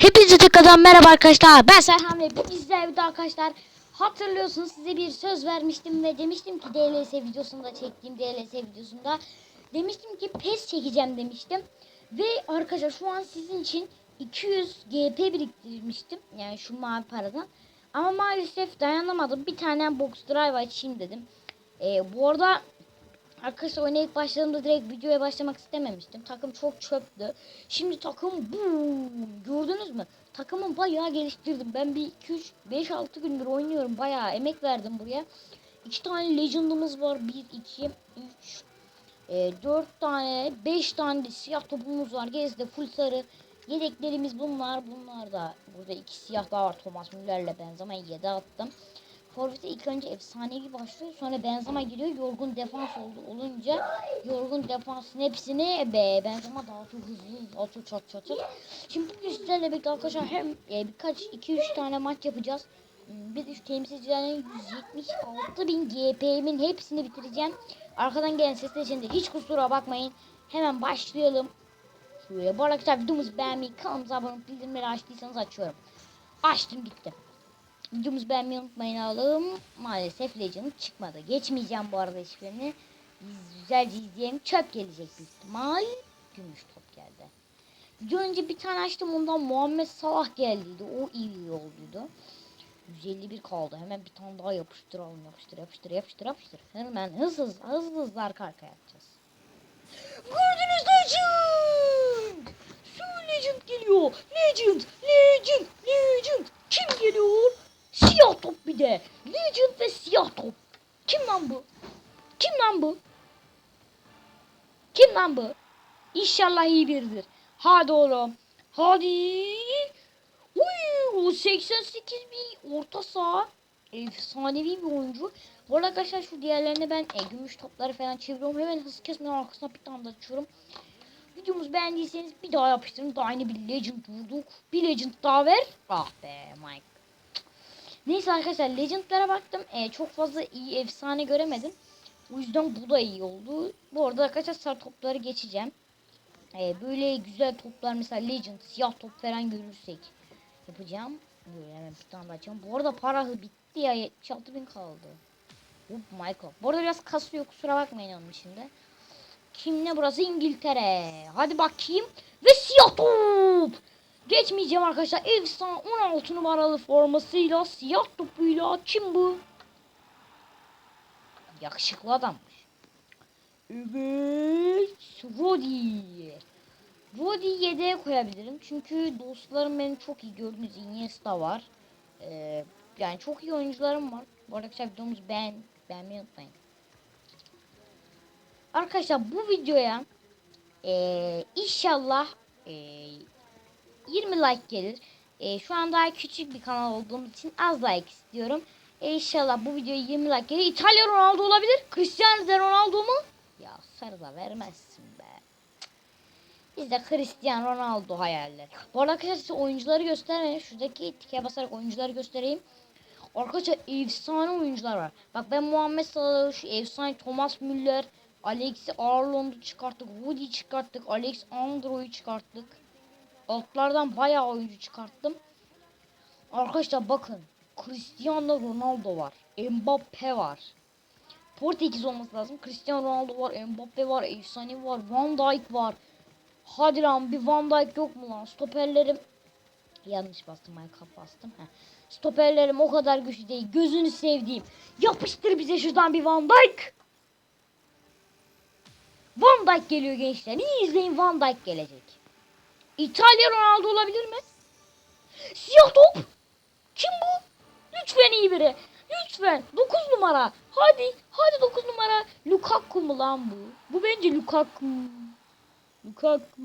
Hepinize tekrardan merhaba arkadaşlar. Ben Serhan ve bu izleyip arkadaşlar hatırlıyorsunuz size bir söz vermiştim ve demiştim ki DLS videosunda çektiğim DLS videosunda demiştim ki PES çekeceğim demiştim. Ve arkadaşlar şu an sizin için 200 GP biriktirmiştim. Yani şu mavi paradan. Ama maalesef dayanamadım. Bir tane box drive açayım dedim. Ee, bu arada Arkadaşlar oyuna ilk başladığımda direkt videoya başlamak istememiştim. Takım çok çöptü. Şimdi takım boom. Gördünüz mü? Takımı bayağı geliştirdim. Ben bir 2 3 5 6 gündür oynuyorum. Bayağı emek verdim buraya. 2 tane legend'ımız var. 1 2 3 e, 4 tane 5 tane de siyah topumuz var. Gerisi full sarı. Yedeklerimiz bunlar. Bunlar da burada iki siyah daha var. Thomas Müller'le Benzema 7 attım. Forvet'e ilk önce efsanevi başlıyor. Sonra Benzema giriyor. Yorgun defans oldu olunca yorgun defansın hepsini be Benzema daha çok hızlı atıyor çat çat çat. Şimdi bugün sizlerle birlikte arkadaşlar hem e, birkaç 2-3 tane maç yapacağız. Hmm, Bir şu temsilcilerin 176 bin GP'min hepsini bitireceğim. Arkadan gelen sesler için de hiç kusura bakmayın. Hemen başlayalım. Şöyle bu arkadaşlar videomuzu beğenmeyi, kanalımıza abone olup bildirimleri açtıysanız açıyorum. Açtım gitti. Videomuzu beğenmeyi unutmayın oğlum. Maalesef Legend çıkmadı. Geçmeyeceğim bu arada hiçbirini. Biz güzelce izleyelim. Çöp gelecek ihtimal. Gümüş top geldi. Video önce bir tane açtım ondan Muhammed Salah geldiydi. O iyi olduydu. 151 kaldı. Hemen bir tane daha yapıştıralım. Yapıştır yapıştır yapıştır yapıştır. Hemen hızlı hızlı hızlı, hızlı arka arkaya yapacağız. Gördünüz Legend! Şu Legend geliyor. Legend! Legend! Legend! Kim geliyor? Siyah top bir de. Legend ve siyah top. Kim lan bu? Kim lan bu? Kim lan bu? İnşallah iyi biridir. Hadi oğlum. Hadi. Uy, 88 bin orta saha. Efsanevi bir oyuncu. Bu arada arkadaşlar şu diğerlerine ben e, gümüş topları falan çeviriyorum. Hemen hız kesmeden arkasına bir tane daha açıyorum. Videomuzu beğendiyseniz bir daha yapıştırın. Daha yeni bir legend vurduk. Bir legend daha ver. Ah be Mike. Neyse arkadaşlar legendlara baktım. E, çok fazla iyi efsane göremedim. O yüzden bu da iyi oldu. Bu arada arkadaşlar topları geçeceğim. E, böyle güzel toplar mesela legend siyah top falan görürsek yapacağım. Böyle hemen bir tane açacağım. Bu arada para hı bitti ya 76 bin kaldı. Hop Michael. Bu arada biraz kasıyor kusura bakmayın onun içinde. Kim ne burası İngiltere. Hadi bakayım. Ve siyah top. Geçmeyeceğim arkadaşlar. Efsane 16 numaralı formasıyla siyah topuyla kim bu? Yakışıklı adammış. Evet. Rodi. Rodi'yi yedeğe koyabilirim. Çünkü dostlarım benim çok iyi gördüğünüz Iniesta var. Ee, yani çok iyi oyuncularım var. Bu arkadaşlar videomuzu beğen, beğenmeyi unutmayın. Arkadaşlar bu videoya ee, inşallah ee, 20 like gelir. Ee, şu an daha küçük bir kanal olduğum için az like istiyorum. Ee, inşallah bu videoya 20 like gelir. İtalya Ronaldo olabilir. Cristiano Ronaldo mu? Ya sarı da vermezsin be. Biz de Cristiano Ronaldo hayaller. Bu arada arkadaşlar size oyuncuları göstermeyin. Şuradaki tike basarak oyuncuları göstereyim. Arkadaşlar efsane oyuncular var. Bak ben Muhammed Salah'ı şu efsane Thomas Müller, Alex Arnold'u çıkarttık. Woody çıkarttık. Alex Andro'yu çıkarttık. Altlardan bayağı oyuncu çıkarttım. Arkadaşlar bakın. Cristiano Ronaldo var. Mbappe var. Portekiz olması lazım. Cristiano Ronaldo var. Mbappe var. Efsane var. Van Dijk var. Hadi lan bir Van Dijk yok mu lan? Stoperlerim yanlış bastım. Minecraft bastım. Heh. Stoperlerim o kadar güçlü değil. Gözünü sevdiğim. Yapıştır bize şuradan bir Van Dijk. Van Dijk geliyor gençler. İyi izleyin Van Dijk gelecek. İtalya Ronaldo olabilir mi? Siyah top. Kim bu? Lütfen iyi biri. Lütfen. 9 numara. Hadi. Hadi 9 numara. Lukaku mu lan bu? Bu bence Lukaku. Lukaku.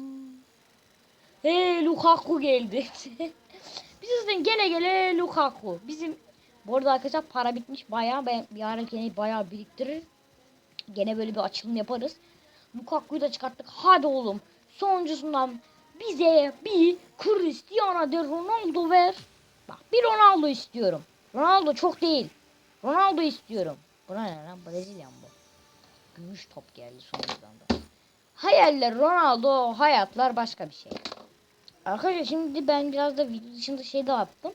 Hey Lukaku geldi. Biz zaten gele gele Lukaku. Bizim bu arada arkadaşlar para bitmiş bayağı. Ben ara gene bayağı biriktirir. Gene böyle bir açılım yaparız. Lukaku'yu da çıkarttık. Hadi oğlum. Sonuncusundan bize bir Cristiano de Ronaldo ver. Bak bir Ronaldo istiyorum. Ronaldo çok değil. Ronaldo istiyorum. Buna ne lan? Brezilya bu. Gümüş top geldi sonuncudan da. Hayaller Ronaldo, hayatlar başka bir şey. Arkadaşlar şimdi ben biraz da video dışında şey de yaptım.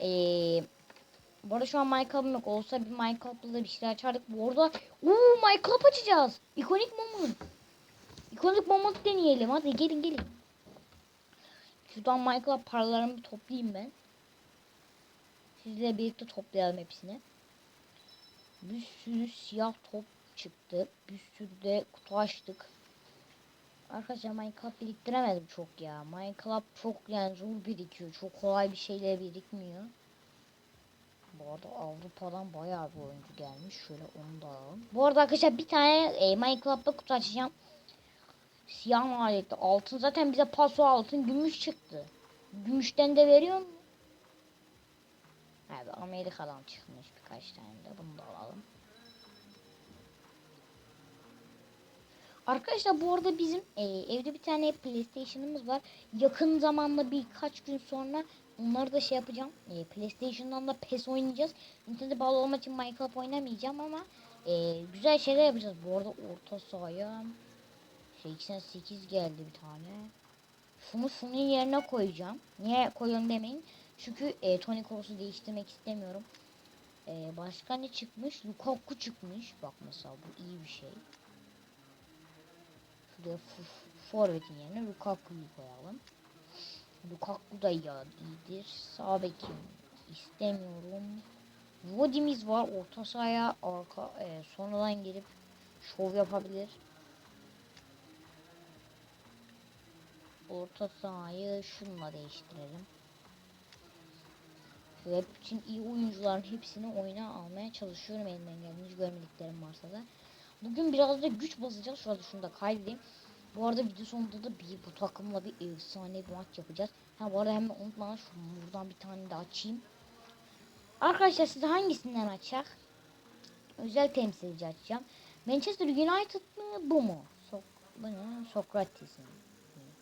Ee, bu arada şu an Minecraft'ım yok. Olsa bir Minecraft'ta da bir şeyler açardık. Bu arada uuu Minecraft açacağız. İkonik moment. İkonik moment deneyelim. Hadi gelin gelin. Şuradan Minecraft paralarımı toplayayım ben. Sizle birlikte toplayalım hepsini. Bir sürü siyah top çıktı. Bir sürü de kutu açtık. Arkadaşlar Minecraft biriktiremedim çok ya. Minecraft çok yani zor birikiyor. Çok kolay bir şeyler birikmiyor. Bu arada Avrupa'dan bayağı bir oyuncu gelmiş. Şöyle onu da alalım. Bu arada arkadaşlar bir tane e, Minecraft'ta kutu açacağım. Siyah maliyetli altın. Zaten bize paso altın gümüş çıktı. Gümüşten de veriyor mu? Abi Amerika'dan çıkmış birkaç tane de. Bunu da alalım. Arkadaşlar bu arada bizim e, evde bir tane PlayStation'ımız var. Yakın zamanda birkaç gün sonra onları da şey yapacağım. E, PlayStation'dan da PES oynayacağız. İnternete bağlı olmak için Minecraft oynamayacağım ama e, güzel şeyler yapacağız. Bu arada orta sahaya 88 geldi bir tane. Şunu şunun yerine koyacağım. Niye koyuyorum demeyin. Çünkü e, Tony Kroos'u değiştirmek istemiyorum. E, başka ne çıkmış? Lukaku çıkmış. Bak mesela bu iyi bir şey. Şuraya forvetin yerine Lukaku'yu koyalım. Lukaku da ya iyidir. Sağ bekim istemiyorum. Vodimiz var. Orta sahaya arka e, sonradan gelip şov yapabilir. Orta sahayı şununla değiştirelim. Ve bütün iyi oyuncuların hepsini oyuna almaya çalışıyorum elimden geldiğince görmediklerim varsa da. Bugün biraz da güç basacağız. Şurada şunu da kaydedeyim. Bu arada video sonunda da bir bu takımla bir efsane bir maç yapacağız. Ha bu arada hemen unutma şu buradan bir tane de açayım. Arkadaşlar size hangisinden açacak? Özel temsilci açacağım. Manchester United mı bu mu? Sok bu ne? Sokrates'in.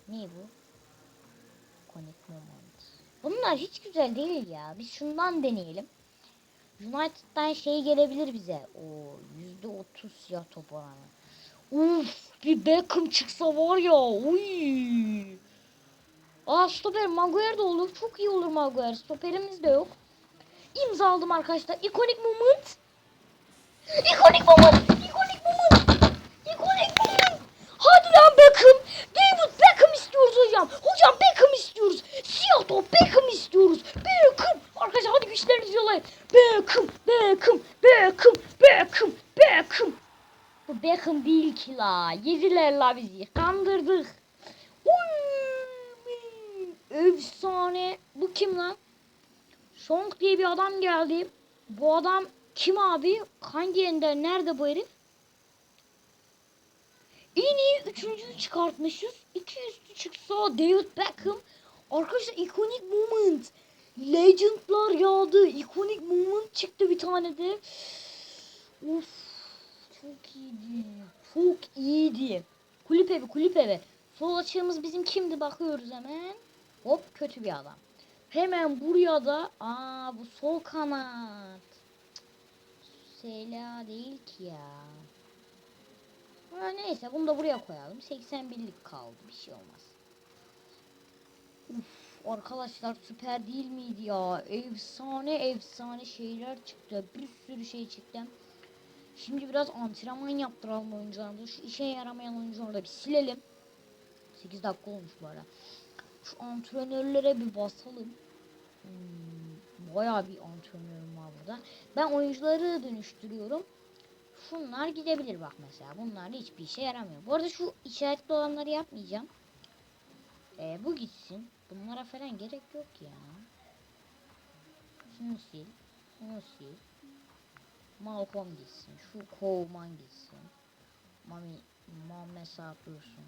Ne bu? Connect Moment. Bunlar hiç güzel değil ya. Biz şundan deneyelim. United'dan şey gelebilir bize. O yüzde otuz siyah top oranı. Uf bir Beckham çıksa var ya. Uy. Aa stoper Maguire de olur. Çok iyi olur Maguire. Stoperimiz de yok. İmza aldım arkadaşlar. Ikonik moment. İkonik moment. İkonik moment. İkonik moment. Hadi lan Beckham. David Beckham istiyoruz hocam. Beckham istiyoruz. Siyah top Beckham istiyoruz. Beckham. Arkadaşlar hadi güçlerinizi yollayın. Beckham. Beckham. Beckham. Beckham. Beckham. Bu Beckham değil ki la. Yediler la bizi. Kandırdık. Uy, efsane. Bu kim lan? Song diye bir adam geldi. Bu adam kim abi? Hangi ender? Nerede bu herif? En iyi üçüncüyü çıkartmışız. İki üstü çıksa David Beckham. Arkadaşlar ikonik moment. Legendlar yağdı. Ikonik moment çıktı bir tane de. Of. Çok iyiydi. Çok iyiydi. Kulüp evi kulüp evi. Sol açığımız bizim kimdi bakıyoruz hemen. Hop kötü bir adam. Hemen buraya da aa bu sol kanat. Sela değil ki ya. Ha, neyse bunu da buraya koyalım. 81'lik kaldı. Bir şey olmaz. Uf, arkadaşlar süper değil miydi ya? Efsane efsane şeyler çıktı. Bir sürü şey çıktı. Şimdi biraz antrenman yaptıralım oyuncularımıza. Şu işe yaramayan oyuncuları da bir silelim. 8 dakika olmuş bu ara. Şu antrenörlere bir basalım. Hmm, bayağı bir antrenörüm var burada. Ben oyuncuları dönüştürüyorum. Şunlar gidebilir bak mesela. Bunlar hiçbir işe yaramıyor. Bu arada şu işaretli olanları yapmayacağım. Ee, bu gitsin. Bunlara falan gerek yok ya. Şunu sil. Şunu sil. Malcolm gitsin. Şu Kovman gitsin. Mami Muhammed Saat dursun.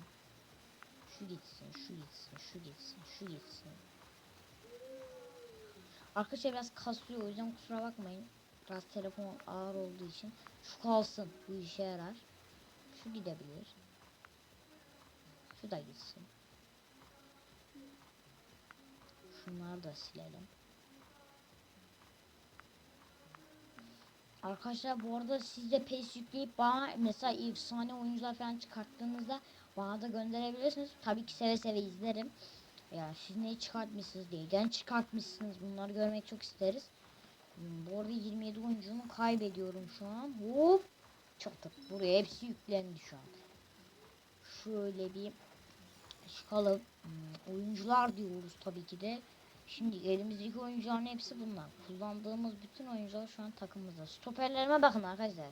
Şu gitsin, şu gitsin, şu gitsin, şu gitsin. Arkadaşlar biraz kasıyor o yüzden kusura bakmayın. Biraz telefon ağır olduğu için. Şu kalsın. Bu işe yarar. Şu gidebilir. Şu da gitsin. Şunları da silelim. Arkadaşlar bu arada siz de PES yükleyip bana mesela efsane oyuncular falan çıkarttığınızda bana da gönderebilirsiniz. Tabii ki seve seve izlerim. Ya siz ne çıkartmışsınız neyden çıkartmışsınız bunları görmek çok isteriz. Bu arada 27 oyuncumu kaybediyorum şu an. Hop. Çattık. Buraya hepsi yüklendi şu an. Şöyle bir çıkalım. Hmm, oyuncular diyoruz tabii ki de. Şimdi elimizdeki oyuncuların hepsi bunlar. Kullandığımız bütün oyuncular şu an takımımızda. Stoperlerime bakın arkadaşlar.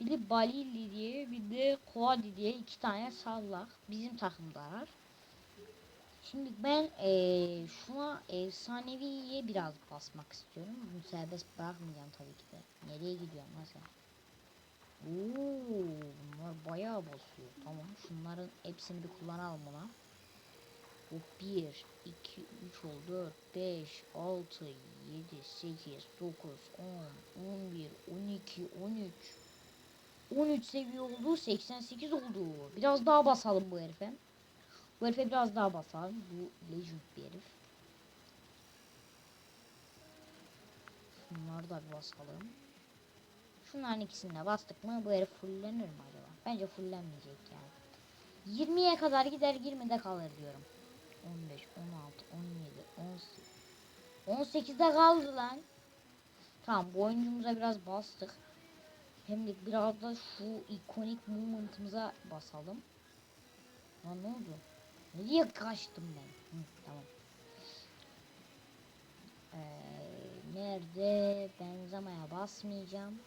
Bir de Balili diye bir de Koadi diye iki tane sallak bizim takımdalar. Şimdi ben eee şuna efsaneviye biraz basmak istiyorum. Bunu serbest bırakmayacağım tabii ki de. Nereye gidiyorum nasıl? Oo, bunlar bayağı basıyor. Tamam şunların hepsini bir kullanalım buna. Bu 1, 2, 3 oldu, 4, 5, 6, 7, 8, 9, 10, 11, 12, 13. 13 seviye oldu, 88 oldu. Biraz daha basalım bu herife. Bu herife biraz daha basalım. Bu legend bir herif. Şunları da bir basalım. Şunların ikisini de bastık mı bu herif fullenir mi acaba? Bence fullenmeyecek yani. 20'ye kadar gider 20'de kalır diyorum. 15, 16, 17, 18. 18'de kaldı lan. Tamam bu oyuncumuza biraz bastık. Hem de biraz da şu ikonik moment'ımıza basalım. Lan ne oldu? Nereye kaçtım ben? Hı, tamam. Ee, nerede? Benzemaya basmayacağım.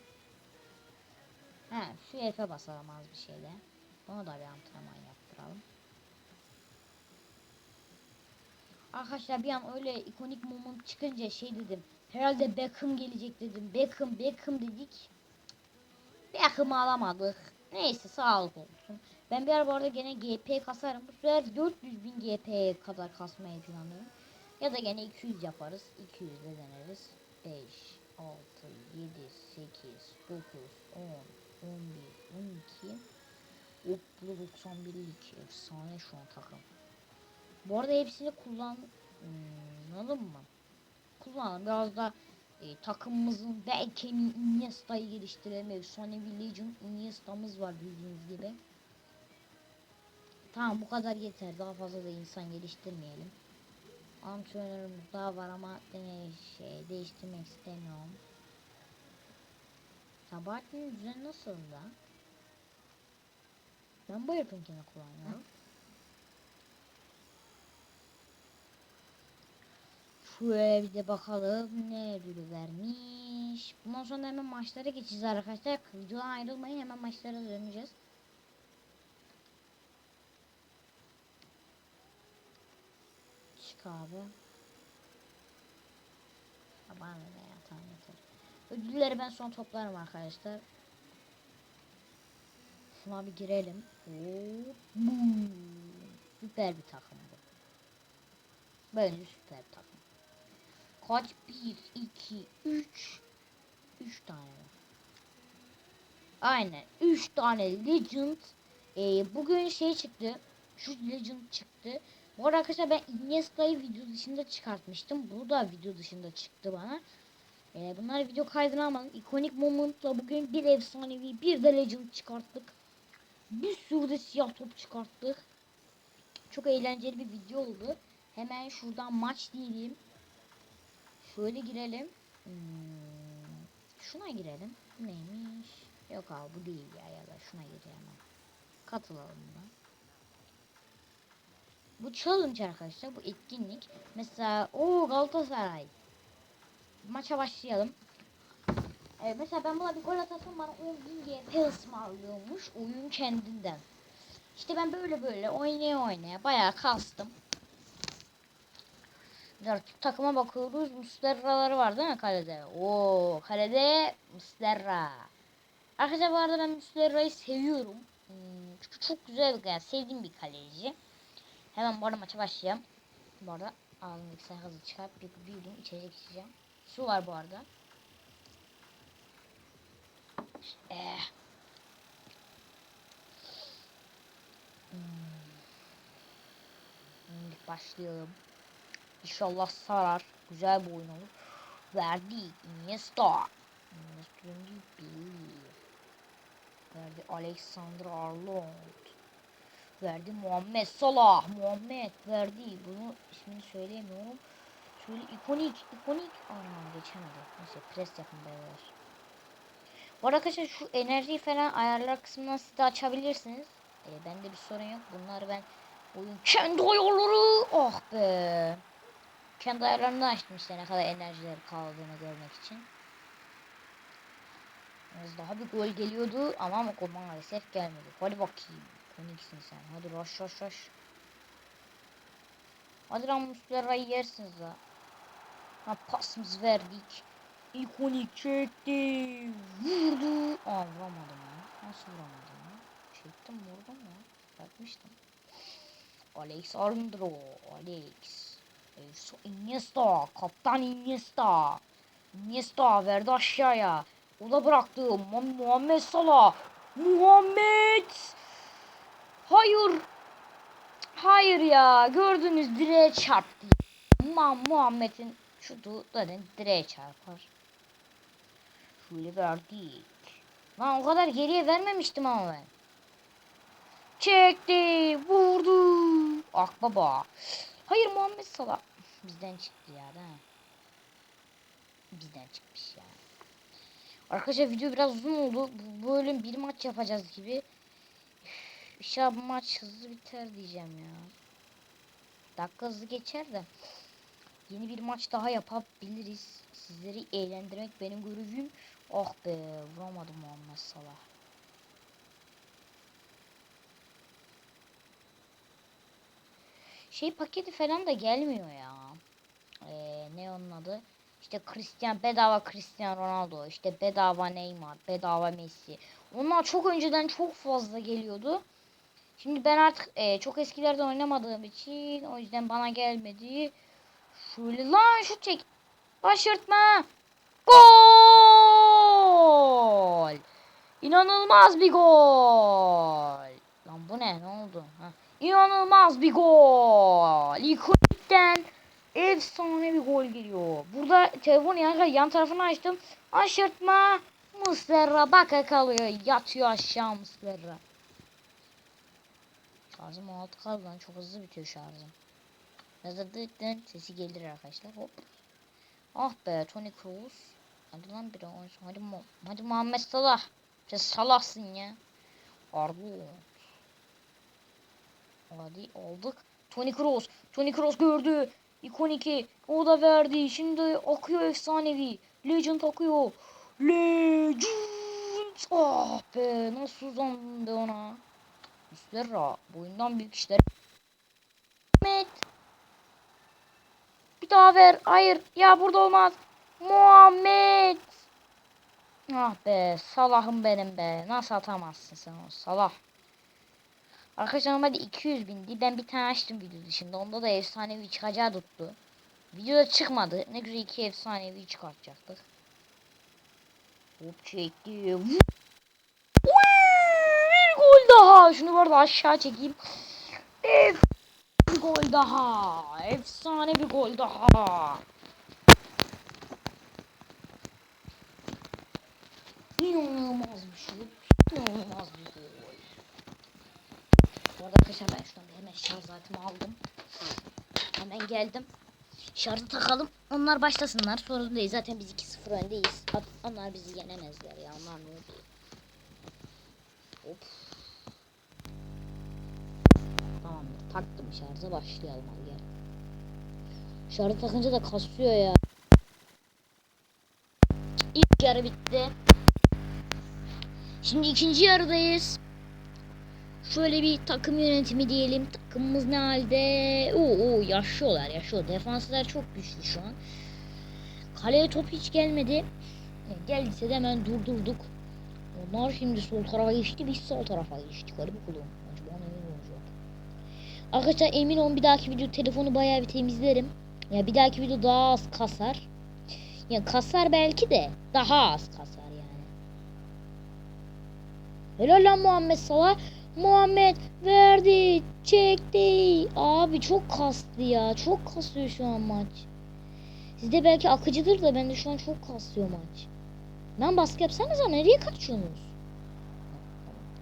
He, şu herife basalım az bir şeyle. Ona da bir antrenman yaptıralım. Arkadaşlar bir an öyle ikonik moment çıkınca şey dedim. Herhalde Beckham gelecek dedim. Beckham, Beckham dedik. Beckham'ı alamadık. Neyse sağlık olsun. Ben bir ara bu arada gene GP kasarım. Bu sefer 400 bin GP'ye kadar kasmayı planlıyorum. Ya da gene 200 yaparız. 200 de deneriz. 5, 6, 7, 8, 9, 10, 11, 12. Hop bu da 91'lik. Efsane şu an takım. Bu arada hepsini kullan... Hmm, mı? Kullanalım. Biraz da e, takımımızın belki Iniesta'yı geliştirelim. Efsanevi Legion Iniesta'mız var bildiğiniz gibi. Tamam bu kadar yeter. Daha fazla da insan geliştirmeyelim. Antrenörümüz daha var ama şey değiştirmek istemiyorum. Sabahattin düzen nasıl da? Ben bu yapınkini kullanıyorum. Şöyle bir de bakalım ne ödülü vermiş. Bundan sonra hemen maçlara geçeceğiz arkadaşlar. Videodan ayrılmayın hemen maçlara döneceğiz. Çık abi. Ya Bana ne ya tamam yeter. Ödülleri ben son toplarım arkadaşlar. Şuna bir girelim. Boom. Süper bir takım bu. Bence süper bir takım. Kaç? 1, 2, 3. 3 tane. Aynen. 3 tane Legend. Ee, bugün şey çıktı. Şu Legend çıktı. Bu arada arkadaşlar ben Iniesta'yı video dışında çıkartmıştım. Bu da video dışında çıktı bana. Ee, bunlar video kaydını almadım. Ikonik Moment'la bugün bir efsanevi bir de Legend çıkarttık. Bir sürü de siyah top çıkarttık. Çok eğlenceli bir video oldu. Hemen şuradan maç diyelim. Şöyle girelim. Hmm, şuna girelim. Neymiş? Yok abi bu değil ya ya da şuna gireceğim. Katılalım buna. Bu challenge arkadaşlar. Bu etkinlik. Mesela o Galatasaray. Maça başlayalım. Evet, mesela ben buna bir gol atasam bana 10 bin GP ısmarlıyormuş oyun kendinden. İşte ben böyle böyle oynaya oynaya bayağı kastım. Takıma bakıyoruz. Musterra'ları var değil mi kalede? Oo kalede Musterra. Arkadaşlar bu arada ben Musterra'yı seviyorum. Hmm, çünkü çok güzel bir yani sevdiğim bir kaleci. Hemen bu arada maça başlayalım. Bu arada ağzımdaki hızlı çıkart. Bir, bir yudum içecek içeceğim. Su var bu arada. Ee. Hmm. Şimdi başlayalım. İnşallah sarar. Güzel bir oyun olur. Verdi. Iniesta. Iniesta'nın değil. Verdi Alexander Arnold. verdi. Muhammed Salah. Muhammed verdi. Bunu ismini söyleyemiyorum. Şöyle ikonik. ikonik. Anam geçemedi. Neyse pres yapın beyler. Bu arada arkadaşlar şu enerjiyi falan ayarlar kısmından siz de açabilirsiniz. E, bende bir sorun yok. Bunları ben oyun kendi ayarları. Ah be. Kendi ayarlarını açtım işte ne kadar enerjileri kaldığını görmek için. Az daha bir gol geliyordu ama gol maalesef gelmedi. Hadi bakayım. Koniksin sen. Hadi rush rush rush. Hadi lan Muslera'yı yersiniz la. Ha pasımız verdik. İkonik çekti. Vurdu. Aa vuramadım ya. Nasıl vuramadım ya? Çektim vurdum ya. Bakmıştım. Alex Alejandro. Alex. Eso Iniesta. Kaptan Iniesta. Iniesta verdi aşağıya. O da bıraktı. Mu- Muhammed Salah. Muhammed. Hayır. Hayır ya. Gördünüz direğe çarptı. Ama Muhammed'in şutu zaten direğe çarpar. Şöyle verdik. Lan o kadar geriye vermemiştim ama ben. Çekti. Vurdu. Akbaba. Hayır Muhammed Salah. Bizden çıktı ya değil mi? Bizden çıkmış ya. Arkadaşlar video biraz uzun oldu. Bu bölüm bir maç yapacağız gibi. Üf, bu maç hızlı biter diyeceğim ya. Dakika hızlı geçer de. Yeni bir maç daha yapabiliriz. Sizleri eğlendirmek benim görevim. Oh be vuramadım Muhammed Salah. Şey paketi falan da gelmiyor ya. Ee, ne onun adı? İşte Cristiano bedava Cristiano Ronaldo, işte bedava Neymar, bedava Messi. Onlar çok önceden çok fazla geliyordu. Şimdi ben artık e, çok eskilerden oynamadığım için o yüzden bana gelmedi. Şöyle lan şut çek. Başırtma. Gol! İnanılmaz bir gol. Lan bu ne? Ne oldu? Ha. İnanılmaz bir gol. İkonikten efsane bir gol geliyor. Burada telefonu yan, yan tarafını açtım. Aşırtma. Muslera baka kalıyor. Yatıyor aşağı Muslera. Şarjım 16 kaldı lan. Çok hızlı bitiyor şarjım. Dıt sesi gelir arkadaşlar. Hop. Ah be Tony Kroos. Hadi lan bir oyun. Hadi, Mu- hadi Muhammed Salah. Sen salahsın ya. Arnold. Hadi aldık. Tony Kroos. Tony Kroos gördü. İkoniki. O da verdi. Şimdi akıyor efsanevi. Legend akıyor. Legend. Ah be. Nasıl uzandın be ona. Üstlerra. Boyundan büyük işler. Ahmet. Bir daha ver. Hayır. Ya burada olmaz. Muhammed. Ah be. Salah'ım benim be. Nasıl atamazsın sen o Salah. Arkadaşlar normalde 200 bindi. Ben bir tane açtım video dışında. Onda da efsanevi çıkacağı tuttu. Videoda çıkmadı. Ne güzel iki efsanevi çıkartacaktık. Hop çekti. Bir gol daha. Şunu bu arada aşağı çekeyim. Ef bir gol daha. Efsane bir gol daha. İnanılmaz bir şut. İnanılmaz bir gol. Bu arada arkadaşlar ben şuradan hemen şarj aletimi aldım. Hemen geldim. Şarjı takalım. Onlar başlasınlar. Sorun değil. Zaten biz 2-0 öndeyiz. Onlar bizi yenemezler ya. Onlar ne oluyor? Hop. Tamamdır. Taktım şarja. Başlayalım hadi gel. Şarjı takınca da kasıyor ya. İlk yarı bitti. Şimdi ikinci yarıdayız. Şöyle bir takım yönetimi diyelim. Takımımız ne halde? Oo, oo yaşıyorlar yaşıyor. Defanslar çok güçlü şu an. Kaleye top hiç gelmedi. E, Geldiyse de hemen durdurduk. Onlar şimdi sol tarafa geçti. Biz sağ tarafa geçtik. Hadi bakalım. Acaba ne olacak? Arkadaşlar emin olun bir dahaki video telefonu bayağı bir temizlerim. Ya bir dahaki video daha az kasar. Ya kasar belki de daha az kasar yani. Helal lan Muhammed Salah. Muhammed verdi, çekti. Abi çok kastı ya. Çok kasıyor şu an maç. Sizde belki akıcıdır da bende şu an çok kasıyor maç. Lan baskı yapsanıza nereye kaçıyorsunuz?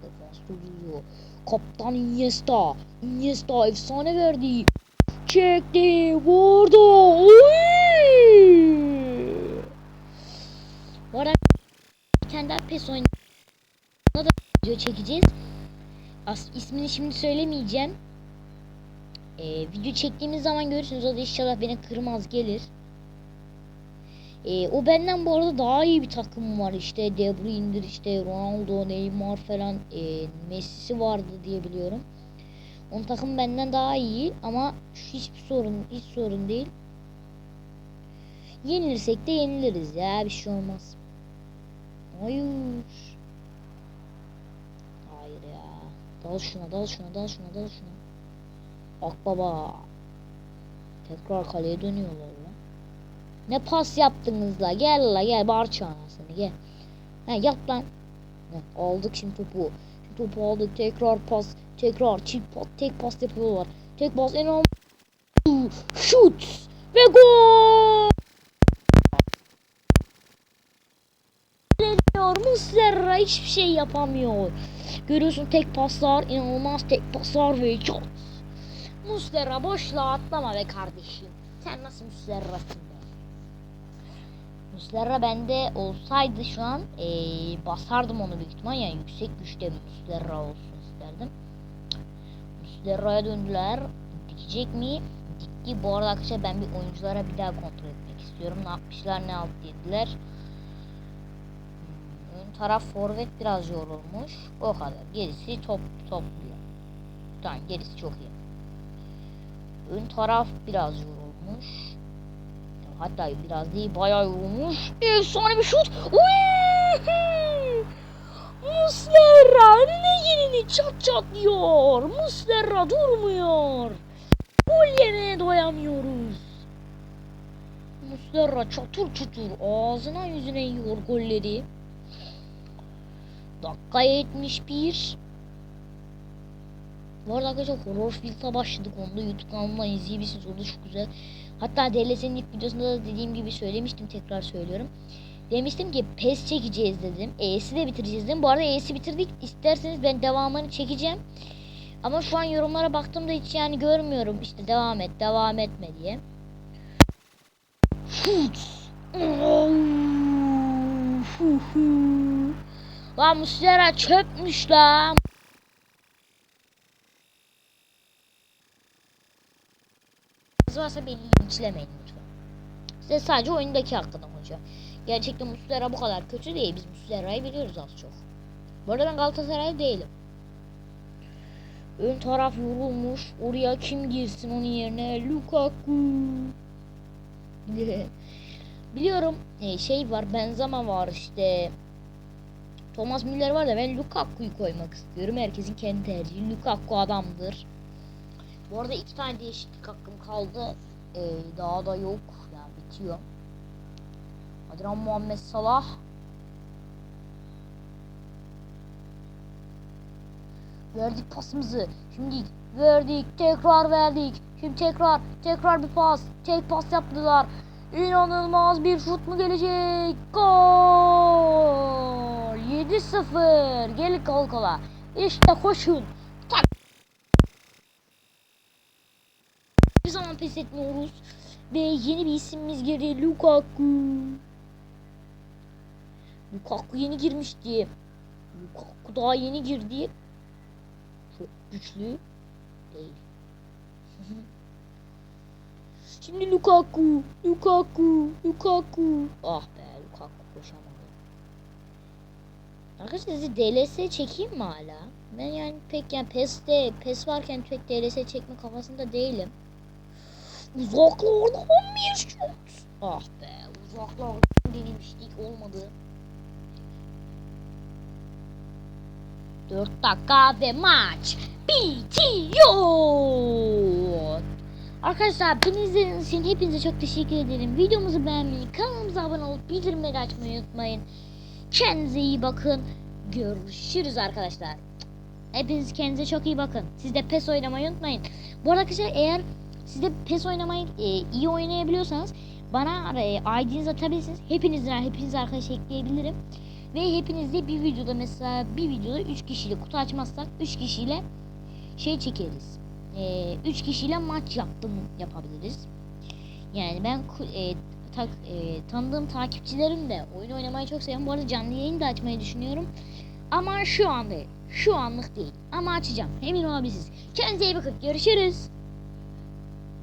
Defans. Kaptan Iniesta. Iniesta efsane verdi. Çekti. Vurdu. Oy! Tane daha PES oyunu. Da video çekeceğiz. As ismini şimdi söylemeyeceğim. Ee, video çektiğimiz zaman görürsünüz. O da inşallah beni kırmaz gelir. Ee, o benden bu arada daha iyi bir takım var. İşte De Bruyne'dir, işte Ronaldo, Neymar falan e, Messi'si vardı diye biliyorum. Onun takım benden daha iyi ama hiçbir sorun hiç sorun değil. Yenilirsek de yeniliriz ya bir şey olmaz. Hayır ya. Dal şuna, dal şuna, dal şuna, dal şuna. Akbaba. Tekrar kaleye dönüyorlar lan. Ne pas yaptınız la? Gel la gel Barça anasını gel. Ha yap lan. Ha, aldık şimdi topu. Şimdi topu aldık. Tekrar pas. Tekrar çift pas. Tek pas yapıyorlar. Tek pas en Şut. Ve gol. Muslera hiçbir şey yapamıyor. Görüyorsun tek paslar. inanılmaz tek paslar ve çok. Muslera boşluğa atlama be kardeşim. Sen nasıl Muslera'sın be? Muslera bende olsaydı şu an eee, basardım onu büyük ihtimal. Yani yüksek güçte Muslera olsun isterdim. Muslera'ya döndüler. Dikecek mi? Dikti. Bu arada arkadaşlar ben bir oyunculara bir daha kontrol etmek istiyorum. Ne yapmışlar ne alt dediler. Ön taraf forvet biraz yorulmuş. O kadar. Gerisi top topluyor. Tamam gerisi çok iyi. Ön taraf biraz yorulmuş. Hatta biraz değil bayağı yorulmuş. Efsane bir şut. Muslera önüne yenini çat çat diyor. Muslera durmuyor. Gol yemeye doyamıyoruz. Muslera çatır çutur ağzına yüzüne yiyor golleri. Dakika 71. Bu arada arkadaşlar horror film'e başladık. Onu da YouTube kanalımdan izleyebilirsiniz. O da çok güzel. Hatta DLS'nin ilk videosunda da dediğim gibi söylemiştim. Tekrar söylüyorum. Demiştim ki PES çekeceğiz dedim. E'si de bitireceğiz dedim. Bu arada E'si bitirdik. İsterseniz ben devamını çekeceğim. Ama şu an yorumlara baktığımda hiç yani görmüyorum. İşte devam et, devam etme diye. Şut. Lan Muslera çöpmüş lan. varsa beni linçlemeyin lütfen. Size sadece oyundaki hakkında konuşuyorum. Gerçekten Muslera bu kadar kötü değil. Biz Muslera'yı biliyoruz az çok. Bu arada ben Galatasaray değilim. Ön taraf yorulmuş. Oraya kim girsin onun yerine? Lukaku. Biliyorum e, şey var Benzema var işte. Thomas Müller var da ben Lukaku'yu koymak istiyorum. Herkesin kendi tercihi. Lukaku adamdır. Bu arada iki tane değişiklik hakkım kaldı. Ee, daha da yok. Yani bitiyor. Adnan Muhammed Salah. Verdik pasımızı. Şimdi verdik. Tekrar verdik. Şimdi tekrar. Tekrar bir pas. Tek pas yaptılar. İnanılmaz bir şut mu gelecek? Gol! 7-0. Gelin kol kola. İşte koşun. Tak. Bir zaman pes etmiyoruz. Ve yeni bir isimimiz girdi. Lukaku. Lukaku yeni girmişti. Lukaku daha yeni girdi. Çok güçlü değil. Şimdi Lukaku, Lukaku, Lukaku. Ah be Lukaku koşamadı. Arkadaşlar sizi DLS çekeyim mi hala? Ben yani pek yani PES'te PES varken pek DLS çekme kafasında değilim. Uzaklardan bir şut. Ah be uzaklardan denemiştik olmadı. 4 dakika ve maç bitiyor. Arkadaşlar beni izlediğiniz için hepinize çok teşekkür ederim. Videomuzu beğenmeyi, kanalımıza abone olup bildirimleri açmayı unutmayın. Kendinize iyi bakın. Görüşürüz arkadaşlar. Hepiniz kendinize çok iyi bakın. Siz de PES oynamayı unutmayın. Bu arada arkadaşlar eğer siz de PES oynamayı e, iyi oynayabiliyorsanız bana e, ID'nizi atabilirsiniz. Hepinizden hepiniz arkadaş ekleyebilirim. Ve hepiniz de bir videoda mesela bir videoda 3 kişiyle kutu açmazsak 3 kişiyle şey çekeriz. 3 kişiyle maç yaptım yapabiliriz. Yani ben e, tak, e, tanıdığım takipçilerim de oyun oynamayı çok seviyorum. Bu arada canlı yayın da açmayı düşünüyorum. Ama şu anda şu anlık değil. Ama açacağım. Emin olabilirsiniz. Kendinize iyi bakın. Görüşürüz.